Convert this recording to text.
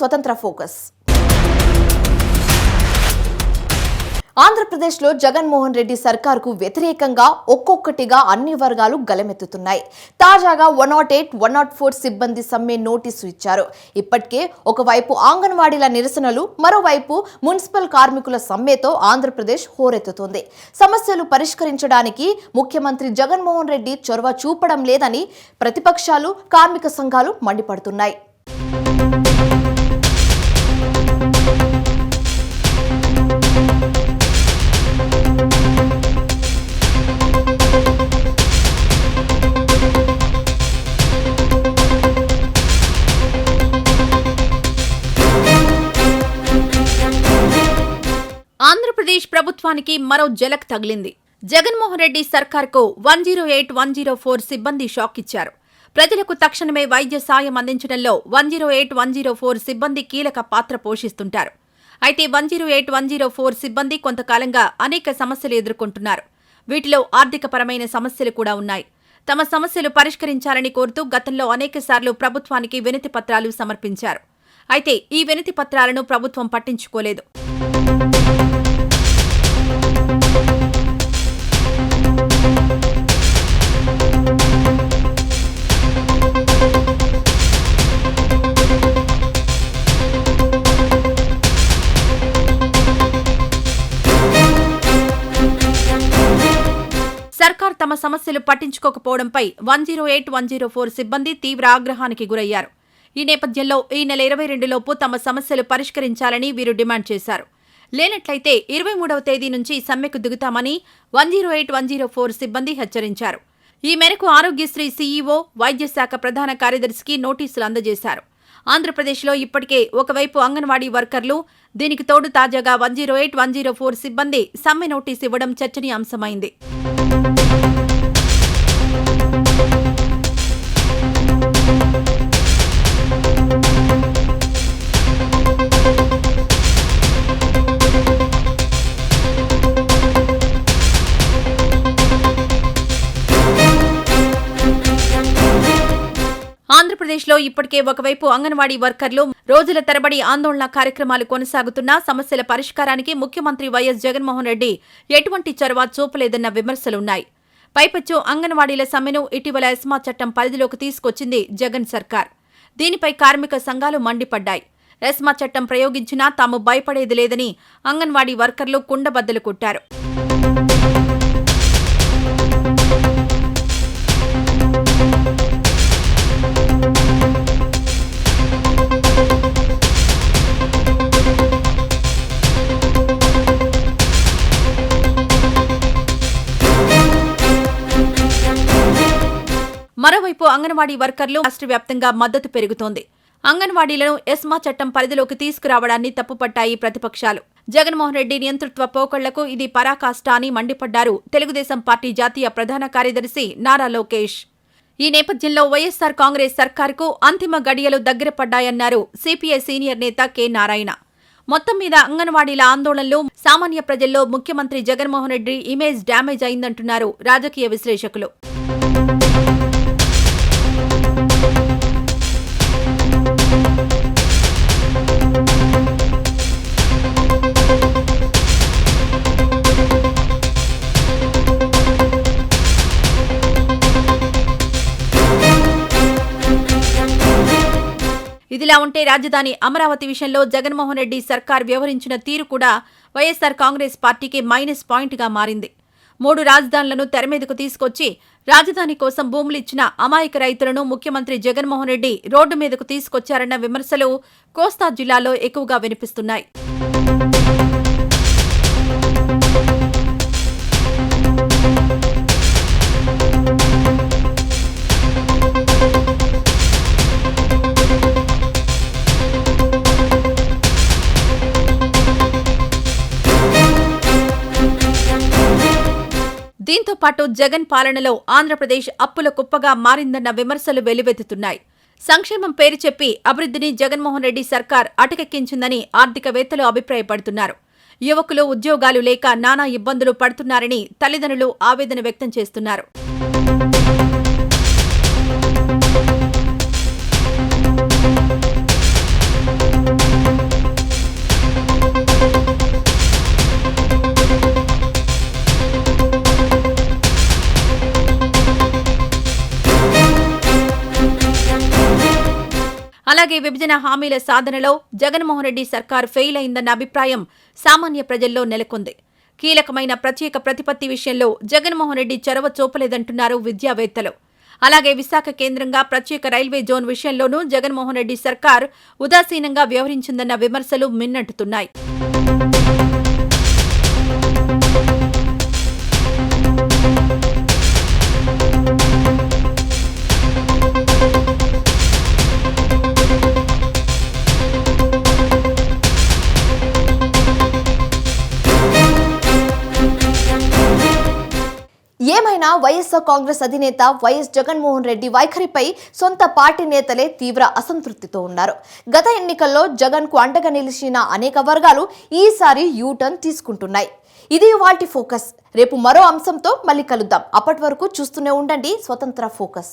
స్వతంత్ర ఫోకస్. ఆంధ్రప్రదేశ్లో జగన్మోహన్ రెడ్డి సర్కార్కు వ్యతిరేకంగా ఒక్కొక్కటిగా అన్ని వర్గాలు గలమెత్తుతున్నాయి. తాజాగా one nought eight one nought four సిబ్బంది సమ్మె నోటీసు ఇచ్చారు. ఇప్పటికే ఒకవైపు ఆంగన్వాడీల నిరసనలు మరోవైపు మున్సిపల్ కార్మికుల సమ్మెతో ఆంధ్రప్రదేశ్ హోరెత్తుతోంది. సమస్యలు పరిష్కరించడానికి ముఖ్యమంత్రి జగన్మోహన్ రెడ్డి చొరవ చూపడం లేదని ప్రతిపక్షాలు కార్మిక సంఘాలు మండిపడుతున్నాయి. ఆంధ్రప్రదేశ్ ప్రభుత్వానికి మరో జలక్ తగిలింది. Jaganmohan Reddy సర్కార్కు one zero eight one zero four సిబ్బంది షాక్ ఇచ్చారు. ప్రజలకు తక్షణమే వైద్య సాయం అందించడంలో one zero eight one zero four సిబ్బంది కీలక పాత్ర పోషిస్తుంటారు. అయితే one zero eight one zero four సిబ్బంది కొంతకాలంగా అనేక సమస్యలు ఎదుర్కొంటున్నారు. వీటిలో ఆర్థికపరమైన సమస్యలు కూడా ఉన్నాయి. తమ సమస్యలు పరిష్కరించాలని కోరుతూ గతంలో అనేకసార్లు ప్రభుత్వానికి వినతి పత్రాలు సమర్పించారు. అయితే ఈ వినతి పత్రాలను ప్రభుత్వం పట్టించుకోలేదు. సమస్యలు పట్టించుకోకపోవడంపై one zero eight one zero four సిబ్బంది తీవ్ర ఆగ్రహానికి గురయ్యారు. ఈ నేపథ్యంలో ఈ నెల ఇరవై రెండులోపు తమ సమస్యలు పరిష్కరించాలని వీరు డిమాండ్ చేశారు. లేనట్లయితే ఇరవై మూడవ తేదీ నుంచి సమ్మెకు దిగుతామని one zero eight one zero four సిబ్బంది హెచ్చరించారు. ఈ మేరకు ఆరోగ్యశ్రీ సీఈఓ వైద్య శాఖ ప్రధాన కార్యదర్శికి నోటీసులు అందజేశారు. ఆంధ్రప్రదేశ్లో ఇప్పటికే ఒకవైపు అంగన్వాడీ వర్కర్లు దీనికి తోడు తాజాగా one zero eight one zero four సిబ్బంది సమ్మె నోటీసు ఇవ్వడం చర్చనీయాంశమైంది. ఆంధ్రప్రదేశ్లో ఇప్పటికే ఒకవైపు అంగన్వాడీ వర్కర్లు రోజుల తరబడి ఆందోళన కార్యక్రమాలు కొనసాగుతున్నా సమస్యల పరిష్కారానికి ముఖ్యమంత్రి వైఎస్ జగన్మోహన్ రెడ్డి ఎటువంటి చొరవ చూపలేదన్న విమర్శలున్నాయి. పైపచ్చు అంగన్వాడీల సమ్మెను ఇటీవల ఎస్మా చట్టం పరిధిలోకి తీసుకొచ్చింది జగన్ సర్కార్. దీనిపై కార్మిక సంఘాలు మండిపడ్డాయి. ఎస్మా చట్టం ప్రయోగించినా తాము భయపడేది లేదని అంగన్వాడీ వర్కర్లు కుండబద్దలు కొట్టారు. మరోవైపు అంగన్వాడీ వర్కర్లు రాష్ట్ర వ్యాప్తంగా మద్దతు పెరుగుతోంది. అంగన్వాడీలను ఎస్మా చట్టం పరిధిలోకి తీసుకురావడాన్ని తప్పుపట్టాయి ప్రతిపక్షాలు. జగన్మోహన్ రెడ్డి నియంతృత్వ పోకళ్ళకు ఇది పరాకాష్ట అని మండిపడ్డారు తెలుగుదేశం పార్టీ జాతీయ ప్రధాన కార్యదర్శి నారా లోకేష్. ఈ నేపథ్యంలో వైఎస్సార్ కాంగ్రెస్ సర్కార్కు అంతిమ గడియలు దగ్గర పడ్డాయన్నారు సిపిఐ సీనియర్ నేత కె నారాయణ. మొత్తం మీద అంగన్వాడీల ఆందోళనలు సామాన్య ప్రజల్లో ముఖ్యమంత్రి జగన్మోహన్ రెడ్డి ఇమేజ్ డ్యామేజ్ అయిందంటున్నారు రాజకీయ విశ్లేషకులు. ఇదిలా ఉంటే రాజధాని అమరావతి విషయంలో జగన్మోహన్ రెడ్డి సర్కార్ వ్యవహరించిన తీరు కూడా వైఎస్సార్ కాంగ్రెస్ పార్టీకి మైనస్ పాయింట్గా మారింది. మూడు రాజధానులను తెరమీదకు తీసుకొచ్చి రాజధాని కోసం భూములిచ్చిన అమాయక రైతులను ముఖ్యమంత్రి జగన్మోహన్ రెడ్డి రోడ్డు మీదకు తీసుకొచ్చారన్న విమర్శలు కోస్తా జిల్లాలో ఎక్కువగా వినిపిస్తున్నాయి. దీంతో పాటు జగన్ పాలనలో ఆంధ్రప్రదేశ్ అప్పుల కుప్పగా మారిందన్న విమర్శలు వెల్లువెత్తుతున్నాయి. సంక్షేమం పేరు చెప్పి అభివృద్ధిని జగన్మోహన్ రెడ్డి సర్కార్ అటకెక్కించిందని ఆర్థికవేత్తలు అభిప్రాయపడుతున్నారు. యువకులు ఉద్యోగాలు లేక నానా ఇబ్బందులు పడుతున్నారని తల్లిదండ్రులు ఆవేదన వ్యక్తం చేస్తున్నారు. అలాగే విభజన హామీల సాధనలో జగన్మోహన్ రెడ్డి సర్కార్ ఫెయిల్ అయిందన్న అభిప్రాయం సామాన్య ప్రజల్లో నెలకొంది. కీలకమైన ప్రత్యేక ప్రతిపత్తి విషయంలో జగన్మోహన్ రెడ్డి చొరవ చూపలేదంటున్నారు విద్యావేత్తలు. అలాగే విశాఖ కేంద్రంగా ప్రత్యేక రైల్వే జోన్ విషయంలోనూ జగన్మోహన్ రెడ్డి సర్కార్ ఉదాసీనంగా వ్యవహరించిందన్న విమర్శలు మిన్నంటుతున్నాయి. తెలంగాణ వైఎస్ఆర్ కాంగ్రెస్ అధినేత వైఎస్ జగన్మోహన్ రెడ్డి వైఖరిపై సొంత పార్టీ నేతలే తీవ్ర అసంతృప్తితో ఉన్నారు. గత ఎన్నికల్లో జగన్కు అండగా నిలిచిన అనేక వర్గాలు ఈసారి యూటర్న్ తీసుకుంటున్నాయి. ఇది వాటి ఫోకస్. రేపు మరో అంశంతో మళ్ళీ కలుద్దాం. అప్పటి వరకు చూస్తూనే ఉండండి. స్వతంత్ర ఫోకస్.